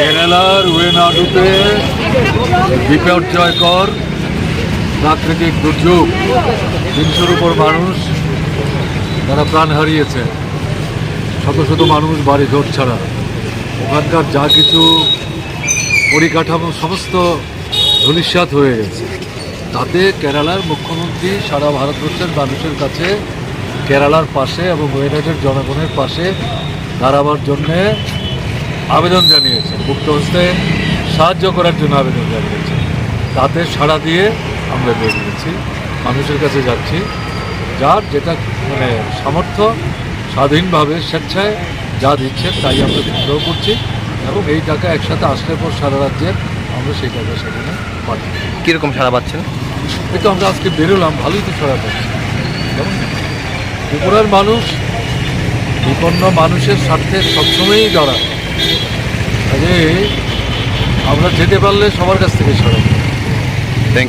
কেরালার ওয়েনাডুতে বিপর্যয়কর প্রাকৃতিক দুর্যোগ তিনশোর উপর মানুষ, তারা প্রাণ হারিয়েছে। শত শত মানুষ বাড়ি ঘর ছাড়া। ওখানকার যা কিছু পরিকাঠামো, সমস্ত ধূলিসাৎ হয়ে গেছে। তাতে কেরালার মুখ্যমন্ত্রী সারা ভারতবর্ষের মানুষের কাছে, কেরালার পাশে এবং ওয়েনাডের জনগণের পাশে দাঁড়াবার জন্যে আবেদন জানিয়েছে মুক্ত হস্তে সাহায্য করার জন্য আবেদন জানিয়েছে তাতে সাড়া দিয়ে আমরা বেরিয়েছি মানুষের কাছে যাচ্ছি। যার যেটা মানে সামর্থ্য স্বাধীনভাবে স্বেচ্ছায় যা দিচ্ছে তাই আমরা সংগ্রহ করছি এবং এই টাকা একসাথে আসলে পর সারা রাজ্যের আমরা সেই টাকা সেখানে পাঠাই কীরকম সাড়া পাচ্ছেন? এই তো আমরা আজকে বেরোলাম ভালোই তো ছড়া পাচ্ছি? ত্রিপুরার মানুষ বিপন্ন মানুষের স্বার্থে সবসময়ই দাঁড়ায়। কাজে আমরা যেতে পারলে সবার কাছ থেকে সরাই